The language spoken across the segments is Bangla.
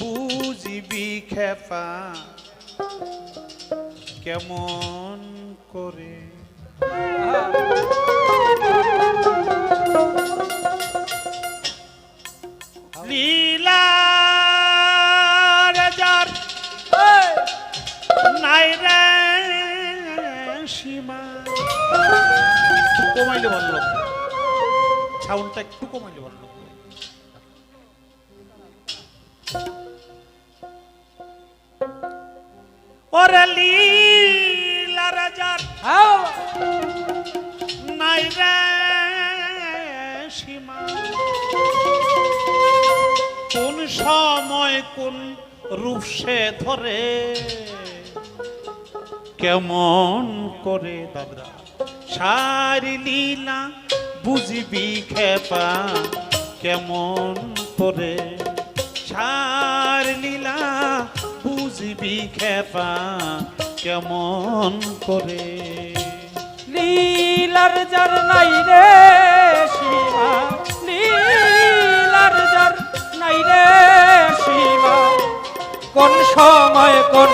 বুঝিবি খেপা কেমন করে? ভালো সাউন্ডটা একটু কমাইলে ভালো লাগতো সীমা। কোন সময় কোন রূপ সে ধরে, কেমন করে দাদা সারি লীলা বুঝিবি খেপা, কেমন করে বুঝিবি খেপা কেমন করে? লীলার যার নাই রে শিবা লীলার যার নাই রে শিবা কোন সময় কোন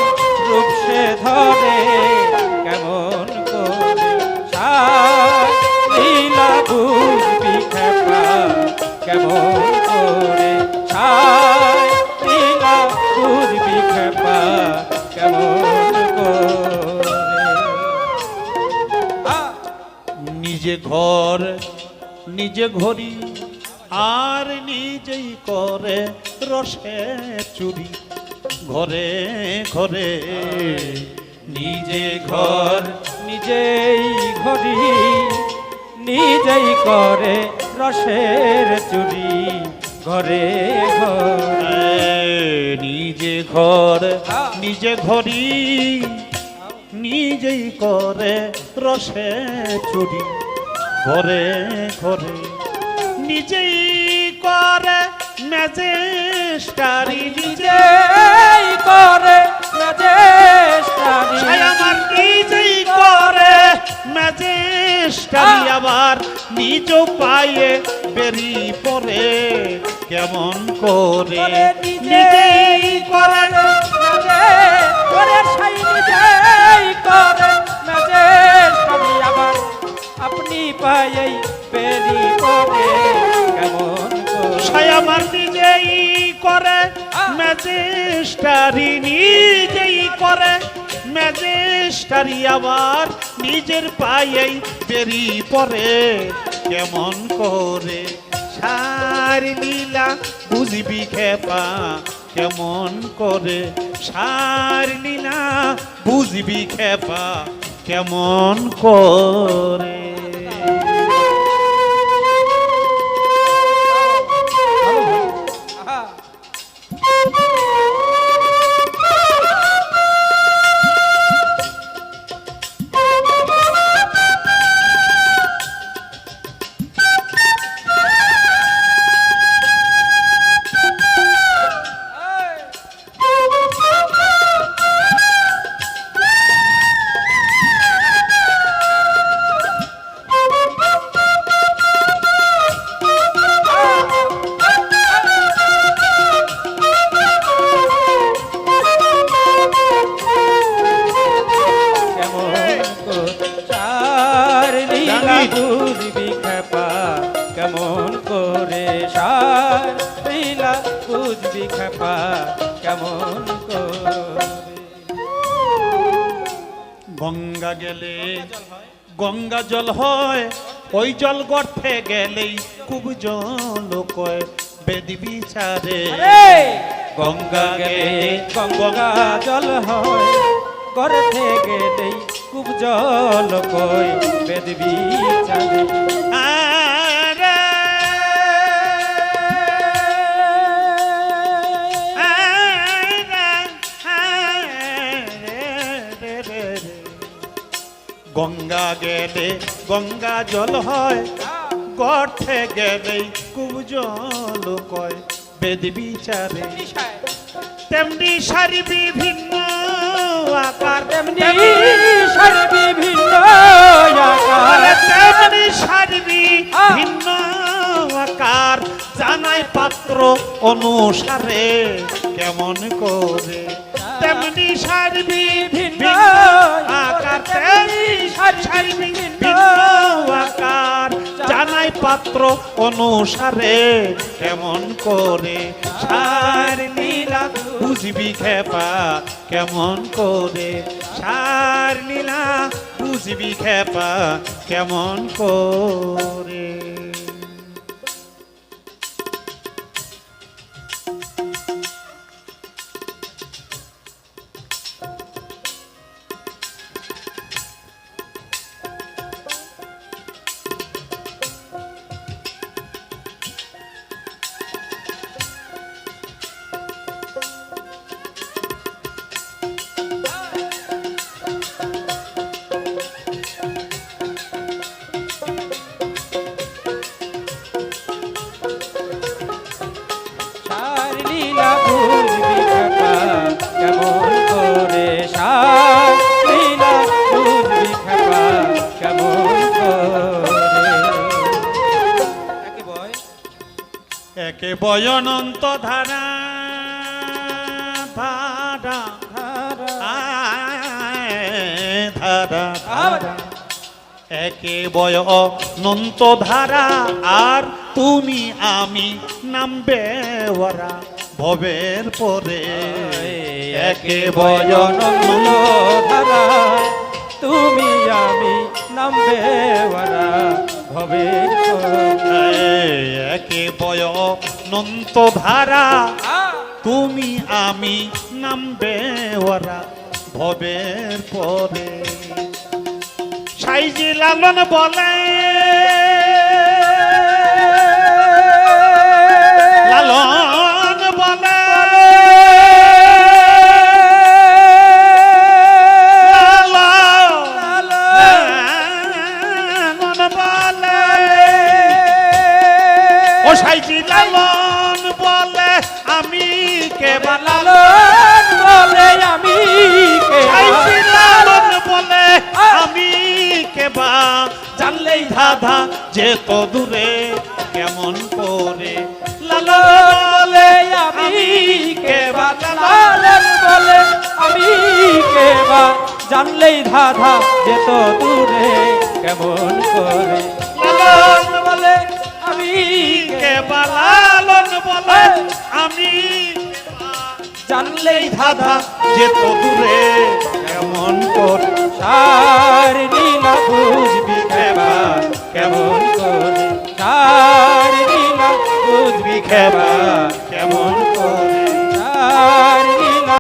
নিজে ঘড়ি আর নিজেই করে রসে চুরি। ঘরে ঘরে, নিজে ঘর, নিজেই ঘড়ি, নিজেই করে রসের চুরি। ঘরে ঘরে, নিজে ঘর, নিজে ঘড়ি, নিজেই করে রসে চুরি। ঘরে ঘরে। নিজেই করে ম্যাজেস্টারি নিজে নিজেই করে সাই আমার নিজেই করে ম্যাজেস্টারি আবার নিজ পায়ে বেরি পরে কেমন করে? নিজেই করে পায়েই পেরি করে, কেমন সাই আমার নিজেই করে ম্যাজেস্টারি নিজেই করে ম্যাজেস্টারি আবার নিজের পায়েই বেরি পরে, কেমন করে? সারি লীলা বুঝবি খেপা, কেমন করে? সার লীলা বুঝবি খেপা, কেমন করে? কেমন গঙ্গা গেলে গঙ্গা জল হয় ওই জল গর্তে গেলেই খুব জল কয় বেদ বিচারে। গঙ্গা গেলে গঙ্গা জল হয় করে গেলেই খুব জল কই বেদ বিচারে। গঙ্গা গেলে গঙ্গা জল হয়। গর্তে গেলেই খুব জল কয়। বেদ বিচারে। তেমনি সারি বিভিন্ন আকার। তেমনি সার বিভিন্ন আকার। তেমনি সারি ভিন্ন আকার। জানাই পাত্র অনুসারে কেমন করে। তেমনি সারবি ভিন্ন জানাই পাত্র অনুসারে কেমন করে? সার লীলা বুঝবি খেপা, কেমন করে? সার লীলা বুঝবি খেপা, কেমন করে? বয়নন্ত ধারা ধারা ধারা ধারা। একে বয় অনন্ত ধারা আর তুমি আমি নামবে ওরা ভবের পরে। একে বয়নন্দ ধারা তুমি আমি নামবে ওরা ভবে একে বয় অনন্ত ধারা তুমি আমি নামবে ওরা ভবের পরে সাইজি লালন বলে ধাঁধা যে তো দূরে কেমন করে? বলে আমি লালন বলে আমি কে বা? জানলেই ধাধা যেত দূরে কেমন করে? বলে আমি কেবা লালন বলে আমি জানলেই ধাধা যে তো দূরে কেমন করে? কেবা